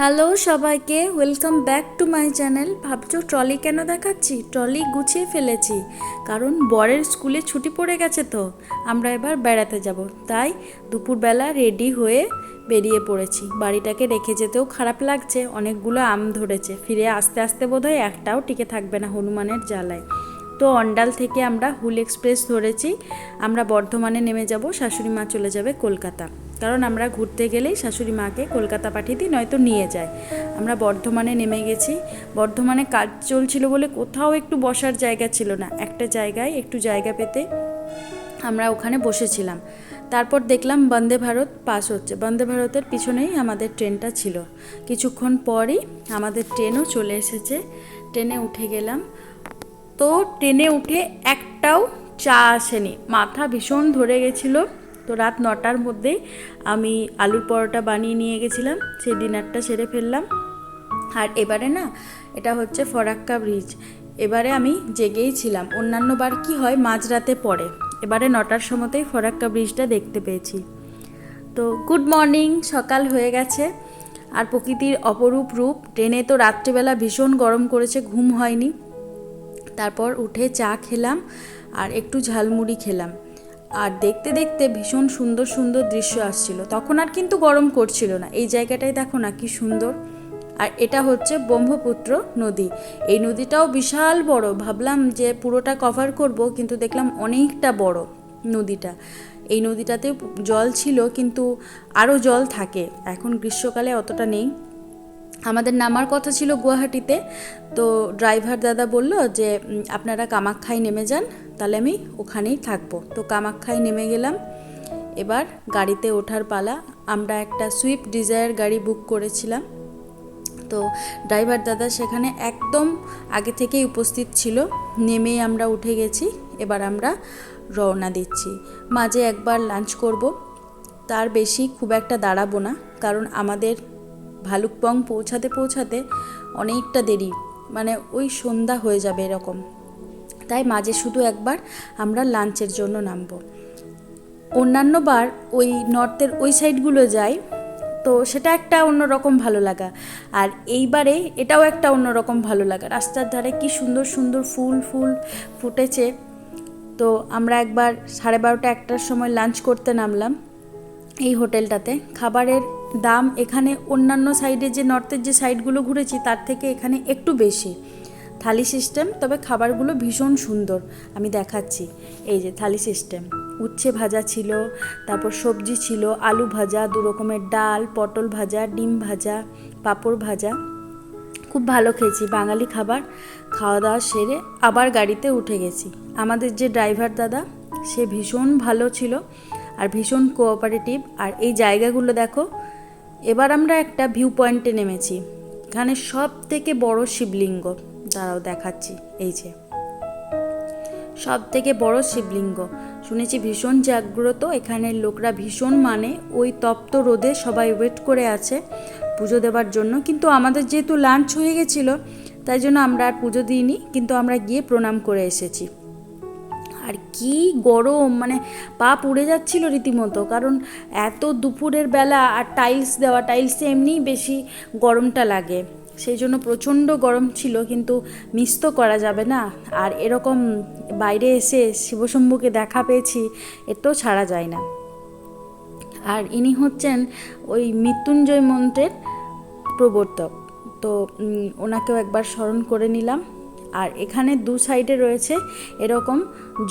Hello সবাইকে welcome back to my channel ভাবছ trolley কেন দেখাচ্ছি? ট্রলি গুছিয়ে ফেলেছি, কারণ বরের স্কুলে ছুটি পড়ে গেছে তো। আমরা এবার বেড়াতে যাব। তাই দুপুরবেলা রেডি হয়ে বেরিয়ে পড়েছি। বাড়িটাকে রেখে যেতেও খারাপ লাগছে, অনেকগুলো আম ধরেছে। ফিরে আসতে আসতে বোধহয় একটাও টিকে থাকবে না হনুমানের জ্বালায়। তো অন্ডাল থেকে আমরা হুল এক্সপ্রেস ধরেছি। আমরা বর্ধমানে নেমে যাব, শাশুড়ি মা চলে যাবে কলকাতা। কারণ আমরা ঘুরতে গেলেই শাশুড়ি মাকে কলকাতা পাঠিয়ে দিই, নয়তো নিয়ে যায়। আমরা বর্ধমানে নেমে গেছি। বর্ধমানে কাজ চলছিল বলে কোথাও একটু বসার জায়গা ছিল না। একটা জায়গায় একটু জায়গা পেতে আমরা ওখানে বসেছিলাম। তারপর দেখলাম বন্দে ভারত পাস হচ্ছে। বন্দে ভারতের পিছনেই আমাদের ট্রেনটা ছিল। কিছুক্ষণ পরই আমাদের ট্রেনও চলে এসেছে। ট্রেনে উঠে গেলাম। তো ট্রেনে উঠে একটাও চা আসেনি। মাথা ভীষণ ধরে গেছিল। তো রাত নটার মধ্যেই আমি আলুর পরোটা বানিয়ে নিয়ে গেছিলাম, সেই ডিনারটা সেরে ফেললাম। আর এবারে না, এটা হচ্ছে ফরাক্কা ব্রিজ। এবারে আমি জেগেই ছিলাম। অন্যান্য বার কি হয়, মাঝরাতে পড়ে। এবারে নটার সময়তেই ফরাক্কা ব্রিজটা দেখতে পেয়েছি। তো গুড মর্নিং, সকাল হয়ে গেছে। আর প্রকৃতির অপরূপ রূপ, ট্রেনে তো রাত্রিবেলা ভীষণ গরম করেছে, ঘুম হয়নি। তারপর উঠে চা খেলাম আর একটু ঝালমুড়ি খেলাম। আর দেখতে দেখতে ভীষণ সুন্দর সুন্দর দৃশ্য আসছিল। তখন আর কিন্তু গরম করছিল না। এই জায়গাটাই দেখো না কি সুন্দর। আর এটা হচ্ছে ব্রহ্মপুত্র নদী। এই নদীটাও বিশাল বড়। ভাবলাম যে পুরোটা কভার করব, কিন্তু দেখলাম অনেকটা বড় নদীটা। এই নদীটাতে জল ছিল, কিন্তু আরও জল থাকে। এখন গ্রীষ্মকালে অতটা নেই। আমাদের নামার কথা ছিল গুয়াহাটিতে, তো ড্রাইভার দাদা বলল যে আপনারা কামাখ্যায় নেমে যান, তাহলে আমি ওখানেই থাকব। তো কামাখ্যায় নেমে গেলাম। এবার গাড়িতে ওঠার পালা, আমরা একটা সুইফট ডিজায়ার গাড়ি বুক করেছিলাম। তো ড্রাইভার দাদা সেখানে একদম আগে থেকেই উপস্থিত ছিল, নেমেই আমরা উঠে গেছি, এবার আমরা রওনা দিচ্ছি। মাঝে একবার লাঞ্চ করব, তার বেশি খুব একটা দাঁড়াবো না, কারণ আমাদের ভালুকপং পৌঁছাতে পৌঁছাতে অনেকটা দেরি মানে ওই সন্ধ্যা হয়ে যাবে এরকম। তাই মাঝে শুধু একবার আমরা লাঞ্চের জন্য নামবো। অন্যান্য বার ওই নর্থের ওই সাইডগুলো যাই, তো সেটা একটা অন্যরকম ভালো লাগা। আর এইবারে এটাও একটা অন্যরকম ভালো লাগা। রাস্তার ধারে কি সুন্দর সুন্দর ফুল ফুল ফুটেছে। তো আমরা একবার সাড়ে বারোটা একটার সময় লাঞ্চ করতে নামলাম এই হোটেলটাতে। খাবারের দাম এখানে অন্যান্য সাইডে যে নর্থের যে সাইডগুলো ঘুরেছি, তার থেকে এখানে একটু বেশি। থালি সিস্টেম তবে খাবারগুলো ভীষণ সুন্দর। আমি দেখাচ্ছি। এই যে থালি সিস্টেম উচ্ছে ভাজা ছিল, তারপর সবজি ছিল, আলু ভাজা, দু রকমের ডাল, পটল ভাজা, ডিম ভাজা, পাঁপড় ভাজা। খুব ভালো খেয়েছি। বাঙালি খাবার। খাওয়া দাওয়া সেরে আবার গাড়িতে উঠে গেছি। আমাদের যে ড্রাইভার দাদা, সে ভীষণ ভালো ছিল আর ভীষণ কোঅপারেটিভ আর এই জায়গাগুলো দেখো এবার আমরা একটা ভিউ পয়েন্টে নেমেছি। এখানে সব থেকে বড় শিবলিঙ্গ। দাঁড়াও, দেখাচ্ছি। এই যে। সব থেকে বড় শিবলিঙ্গ। শুনেছি ভীষণ জাগ্রত। এখানের লোকরা ভীষণ মানে ওই তপ্ত রোদে সবাই ওয়েট করে আছে পুজো দেবার জন্য। কিন্তু আমাদের যেহেতু লাঞ্চ হয়ে গেছিল, তাই জন্য আমরা আর পুজো দিইনি। কিন্তু আমরা গিয়ে প্রণাম করে এসেছি। আর কি গরম মানে পা পুড়ে যাচ্ছিল রীতিমতো। কারণ এত দুপুরের বেলা আর টাইলস দেওয়া টাইলসে এমনিই বেশি গরমটা লাগে। সেই জন্য প্রচণ্ড গরম ছিল, কিন্তু মিস তো করা যাবে না। আর এরকম বাইরে এসে শিবশম্ভুকে দেখা পেয়েছি এতেও ছাড়া যায় না। আর ইনি হচ্ছেন ওই মৃত্যুঞ্জয় মন্ত্রের প্রবর্তক। তো ওনাকেও একবার স্মরণ করে নিলাম। আর এখানে দু সাইডে রয়েছে এরকম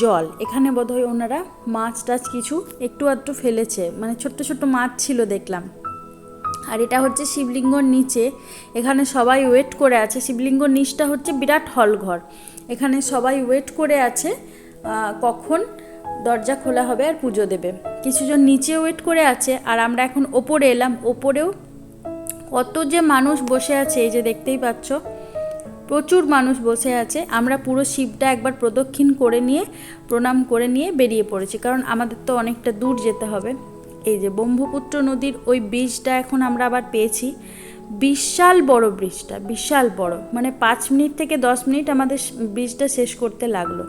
জল। এখানে বোধহয় ওনারা মাছ টাছ কিছু একটু আধটু ফেলেছে। মানে ছোট্ট ছোট্ট মাছ ছিল দেখলাম। আর এটা হচ্ছে শিবলিঙ্গর নিচে। এখানে সবাই ওয়েট করে আছে। শিবলিঙ্গর নিচটা হচ্ছে বিরাট হল ঘর। এখানে সবাই ওয়েট করে আছে কখন দরজা খোলা হবে আর পুজো দেবে। কিছুজন নিচে ওয়েট করে আছে আর আমরা এখন ওপরে এলাম। ওপরেও কত যে মানুষ বসে আছে, এই যে দেখতেই পাচ্ছ। প্রচুর মানুষ বসে আছে। আমরা পুরো শিবটা একবার প্রদক্ষিণ করে নিয়ে, প্রণাম করে নিয়ে বেরিয়ে পড়েছি। কারণ আমাদের তো অনেকটা দূর যেতে হবে। এই যে ব্রহ্মপুত্র নদীর ওই ব্রিজটা এখন আমরা আবার পেয়েছি। বিশাল বড় ব্রিজটা বিশাল বড়। মানে পাঁচ মিনিট থেকে দশ মিনিট আমাদের ব্রিজটা শেষ করতে লাগল।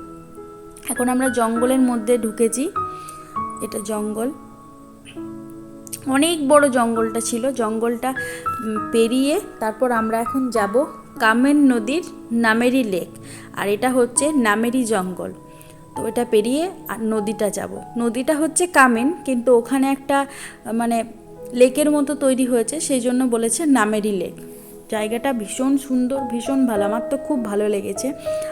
এখন আমরা জঙ্গলের মধ্যে ঢুকেছি। এটা জঙ্গল। অনেক বড় জঙ্গলটা ছিল। জঙ্গলটা পেরিয়ে তারপর আমরা এখন যাব কামের নদীর নামেরি লেক, আর এটা হচ্ছে নামেরি জঙ্গল। তো এটা পেরিয়ে আর নদীটা যাব। নদীটা হচ্ছে কামেন, কিন্তু ওখানে একটা মানে লেকের মতো তৈরি হয়েছে সেই জন্য বলেছে নামেরি লেক। জায়গাটা ভীষণ সুন্দর, ভীষণ ভালো, আমার তো খুব ভালো লেগেছে।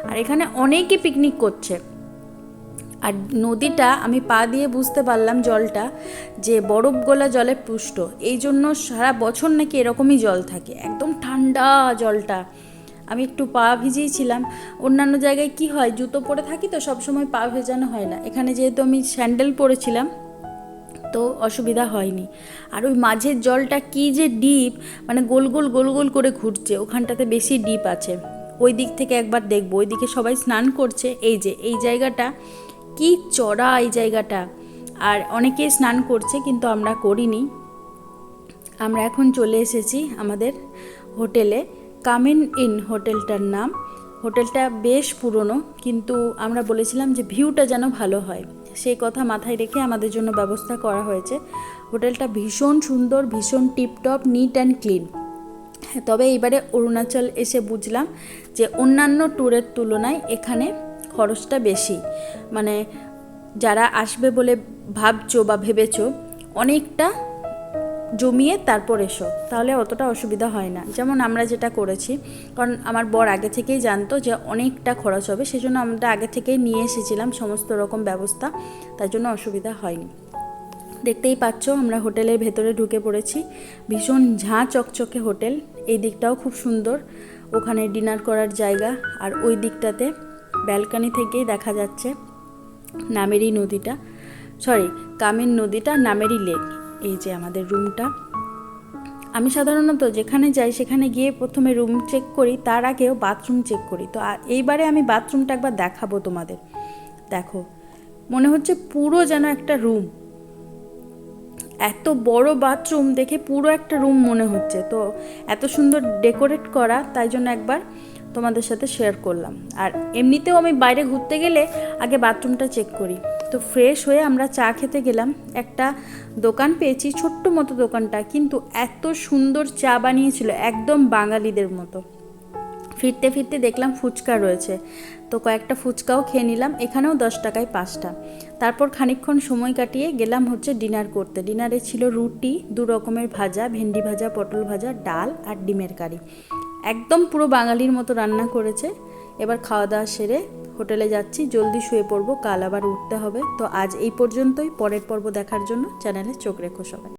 আর এখানে অনেকে পিকনিক করছে। আর নদীটা আমি পা দিয়ে বুঝতে পারলাম জলটা যে বরফ গোলা জলে পুষ্ট। এই জন্য সারা বছর নাকি এরকমই জল থাকে। একদম ঠান্ডা জলটা। আমি একটু পা ভিজিয়েছিলাম অন্যান্য জায়গায় কি হয়, জুতো পরে থাকি তো সবসময় পা ভেজানো হয় না। এখানে যেহেতু আমি স্যান্ডেল পরেছিলাম, তো অসুবিধা হয়নি। আর ওই মাঝের জলটা কি যে ডিপ মানে গোল গোল গোল গোল করে ঘুরছে, ওখানটাতে বেশি ডিপ আছে। ওই দিক থেকে একবার দেখব। ওই দিকে সবাই স্নান করছে। এই যে, এই জায়গাটা কি চড়া এই জায়গাটা। আর অনেকেই স্নান করছে কিন্তু আমরা করিনি। আমরা এখন চলে এসেছি আমাদের হোটেলে। কামিন ইন হোটেলটার নাম। হোটেলটা বেশ পুরনো, কিন্তু আমরা বলেছিলাম যে ভিউটা যেন ভালো হয়। সেই কথা মাথায় রেখে আমাদের জন্য ব্যবস্থা করা হয়েছে। হোটেলটা ভীষণ সুন্দর, ভীষণ টিপটপ নিট অ্যান্ড ক্লিন তবে এইবারে অরুণাচল এসে বুঝলাম যে অন্যান্য ট্যুরের তুলনায় এখানে খরচটা বেশি। মানে যারা আসবে বলে ভাবছ বা ভেবেছো, অনেকটা জমিয়ে তারপর এসো। তাহলে অতটা অসুবিধা হয় না। যেমন আমরা যেটা করেছি, কারণ আমার বর আগে থেকেই জানতো যে অনেকটা খরচ হবে, সেজন্য আমরা আগে থেকেই নিয়ে এসেছিলাম সমস্ত রকম ব্যবস্থা, তার জন্য অসুবিধা হয়নি। দেখতেই পাচ্ছ, আমরা হোটেলের ভেতরে ঢুকে পড়েছি। ভীষণ ঝাঁ চকচকে হোটেল, এই দিকটাও খুব সুন্দর। ওখানে ডিনার করার জায়গা, আর ওই দিকটাতে ব্যালকানি থেকেই দেখা যাচ্ছে নামেরি নদীটা। সরি কামিন নদীটা নামেরি লেক এই যে আমাদের রুমটা আমি সাধারণত যেখানে যাই, সেখানে গিয়ে প্রথমে রুম চেক করি, তার আগেও বাথরুম চেক করি। তো এইবারে আমি বাথরুমটা একবার দেখাবো তোমাদের। দেখো, মনে হচ্ছে পুরো যেন একটা রুম এত বড় বাথরুম দেখে পুরো একটা রুম মনে হচ্ছে। তো এত সুন্দর ডেকোরেট করা, তাই জন্য একবার তোমাদের সাথে শেয়ার করলাম। আর এমনিতেও আমি বাইরে ঘুরতে গেলে আগে বাথরুমটা চেক করি। তো ফ্রেশ হয়ে আমরা চা খেতে গেলাম। একটা দোকান পেয়েছি, ছোট্ট মতো দোকানটা, কিন্তু এত সুন্দর চা বানিয়েছিল, একদম বাঙালিদের মতো। ফিরতে ফিরতে দেখলাম ফুচকা রয়েছে। তো কয়েকটা ফুচকাও খেয়ে নিলাম, এখানেও দশ টাকায় পাঁচটা। তারপর খানিকক্ষণ সময় কাটিয়ে গেলাম হচ্ছে ডিনার করতে। ডিনারে ছিল রুটি, দু রকমের ভাজা, ভেন্ডি ভাজা, পটল ভাজা, ডাল আর ডিমের কারি। একদম পুরো বাঙালির মতো রান্না করেছে। এবার খাওয়া দাওয়া সেরে হোটেলে যাচ্ছি, জলদি শুয়ে পড়ব, কাল আবার উঠতে হবে। তো আজ এই পর্যন্তই, পরের পর্ব দেখার জন্য চ্যানেলে চোখ রেখো সবাই।